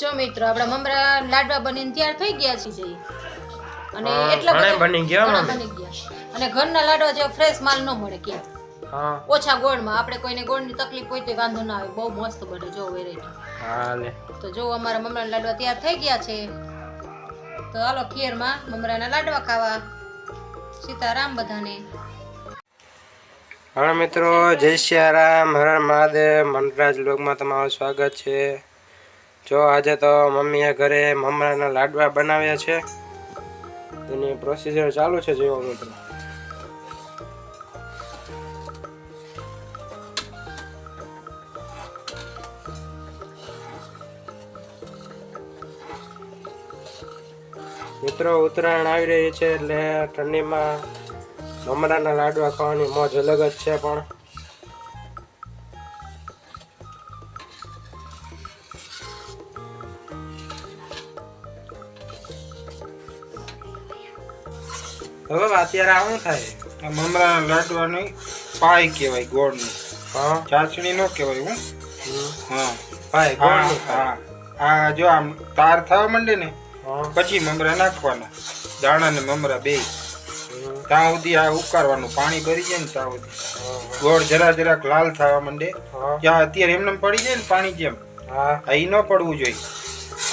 જો મિત્રો આપણા મમરા લાડવા બનીને તૈયાર થઈ ગયા છે. જઈ અને એટલા બધા બની ગયા બની ગયા. અને ઘરના લાડવા જેવો ફ્રેશ માલ ન મળે ક્યાં હા. ઓછા ગોળમાં. આપણે કોઈને ગોળની તકલીફ હોય તો વાંધો ના આવે. બહુ મસ્ત બને જો વેરાયટી તો જો અમારા મમરાના લાડવા તૈયાર થઈ ગયા છે. તો હાલો ખીરમાં મમરાના લાડવા ખાવા. સીતારામ બધાને. હા મિત્રો જય સિયારામ. હર મહાદેવ. મનરાજ લોકમાં તમારું સ્વાગત છે. જો આજે તો મમ્મીએ ઘરે મમરાના લાડવા બનાવ્યા છે. એની પ્રોસીજર ચાલુ છે જેવો મિત્રો. મિત્રો, ઉત્તરાયણ આવી રહી છે એટલે ઠંડીમાં મમરાના લાડવા ખાવાની મોજ અલગ જ છે પણ. હવે અત્યારે આવું થાય? મમરા લાડવાની પાય કહેવાય ગોળની. હા. ચાસણી નો કહેવાય હું. હા. ભાઈ હા હા. આ જો આમ તાર થવા માંડે ને પછી મમરા નાખવાના. દાણા ને મમરા બે. ત્યાં સુધી આ ઉકાળવાનું પાણી ભરી જાય ને ત્યાં સુધી. ગોળ જરા જરાક લાલ થવા માંડે. ત્યાં અત્યારે એમને પડી જાય ને પાણી જેમ. હા. એ ન પડવું જોઈએ.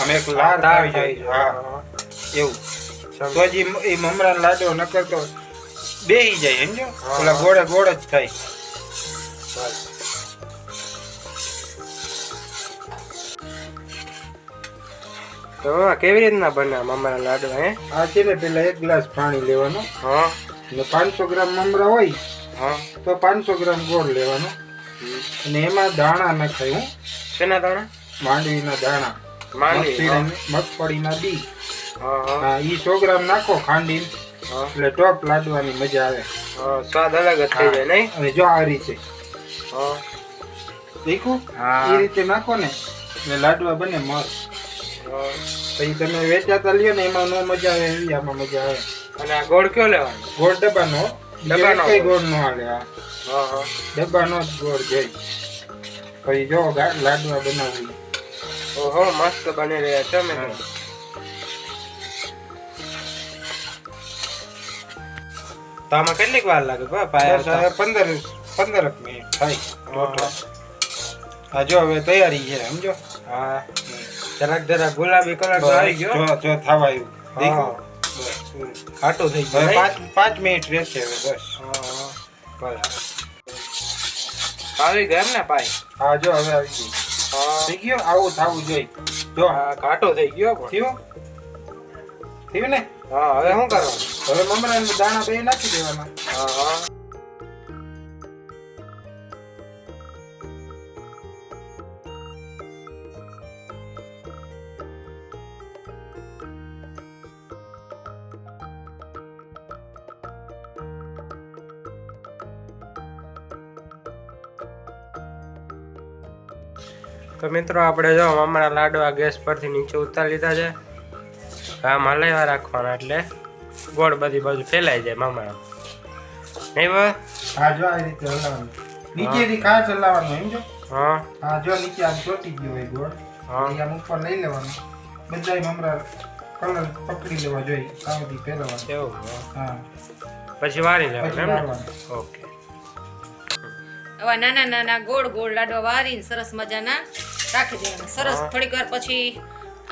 અમે એક લાલ જોઈએ જાય. હા. એવું. તો જ ઈ મમરા લાડો ન તો બેહી જાય સમજો. ઓલા ગોળે ગોળ જ થાય. તો કેવી રીતના બને મમરા લાડુ હે? આ છે ને પેલા એક ગ્લાસ પાણી લેવાનું. હા. ને પાંચસો ગ્રામ મમરા હોય હા. તો પાંચસો ગ્રામ ગોળ લેવાનો. અને એમાં દાણા નખાય હું. શેના દાણા? માંડવીના દાણા. માંડવી મગફળીના બી. હા ઈ સો ગ્રામ નાખો ખાંડી એટલે ટોપ લાડવાની મજા આવે. સ્વાદ અલગ જ થઈ જાય નહીં? અને જો આ રીતે. હા. દેખું. એ રીતે નાખો ને એટલે લાડવા બને મસ્ત. પછી તમે વેચાતા લ્યો ને એમાં નો મજા આવે એવી આમાં મજા આવે. અને આ ગોળ કયો લેવાનો? ગોળ ડબ્બાનો. ડબ્બાનો કઈ ગોળ. નો હાલે આ. હા હા. ડબ્બાનો જ ગોળ જોઈ પછી જો લાડવા બનાવી. ઓહો મસ્ત બની રહ્યા છે મિત્રો તો આમાં કેટલીક વાર લાગે પાયા પંદર પંદર મિનિટ થાય ટોટલ. હા જો હવે તૈયારી છે સમજો? હા. જરાક જરાક ગુલાબી કલર આવી ગયો. જો જો થવા આવ્યું ખાટું થઈ ગયું પાંચ પાંચ મિનિટ રહેશે હવે બસ. બરાબર. આવી ગયા એમ ને પાય હા જો હવે આવી ગયું થઈ ગયો? આવું થવું જોઈએ. જો. હા, ઘાટો થઈ ગયો થયું? થયું ને? હા હવે શું કરવાનું? હવે મમરાના દાણા બે નાખી દેવાના. હા હા. તો મિત્રો આપણે જો મમરા લાડવા ગેસ પરથી નીચે ઉતારી લીધા છે. આમ હલાવ્યા રાખવાના એટલે. ગોળ બધી બાજુ ફેલાઈ જાય મામા નહીં બસ હા જો આ રીતે હલાવવાનું. નીચેથી કાચ હલાવવાનું એમ જો? હા. હા જો નીચે આમ ચોટી ગયો હોય ગોળ હા. આમ ઉપર લઈ લેવાનું. બધાય મમરા કલર પકડી લેવા જોઈએ કાવથી ફેરવવાનું એવું હા. પછી વારી લેવાનું એમ ઓકે. આવા નાના નાના ગોળ ગોળ લાડવા વારીને સરસ મજાના રાખી દેવાના. સરસ. થોડીક વાર પછી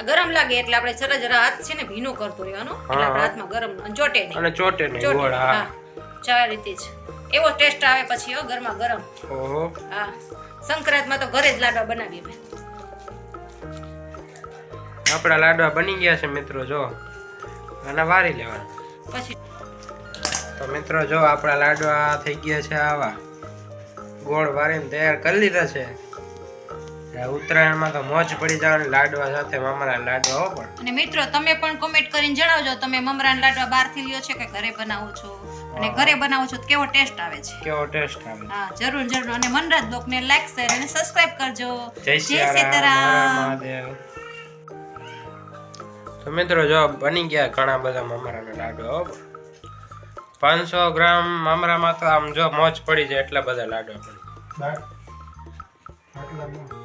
ગરમ લાગે એટલે આપણે જરા જરા હાથ છે ને ભીનો કરતો રહેવાનો એટલે આપણા હાથમાં ગરમ ચોટે નહીં. અને ચોટે નહીં ગોળ હા. ચાર રીતે જ. એવો ટેસ્ટ આવે પછી હો ગરમા ગરમ. ઓહો. હા. સંક્રાંતમાં તો ઘરે જ લાડવા બનાવીએ અમે. આપણા લાડવા બની ગયા છે મિત્રો જો. અને વારી લેવાના. પછી? તો મિત્રો જો આપણા લાડવા થઈ ગયા છે આવા. ગોળ વારીને તૈયાર કરી લીધા છે. ઉત્તરાયણમાં તો મોજ પડી જવાની લાડવા સાથે મમરા લાડવા હો પણ. અને મિત્રો તમે પણ કોમેન્ટ કરીને જણાવજો તમે મમરાના લાડવા બહારથી લ્યો છે કે ઘરે બનાવો છો? અને ઘરે બનાવો છો તો કેવો ટેસ્ટ આવે છે? કેવો ટેસ્ટ આવે? હા જરૂર જરૂર. અને મનરાજ બ્લોગને લાઈક શેર અને સબસ્ક્રાઇબ કરજો. જય સીતારામ. તો મિત્રો જો બની ગયા ઘણા બધા મમરાના લાડવા હો પાંચસો ગ્રામ મમરામાં તો આમ જો મોજ પડી જાય એટલા બધા લાડવા પડી આટલા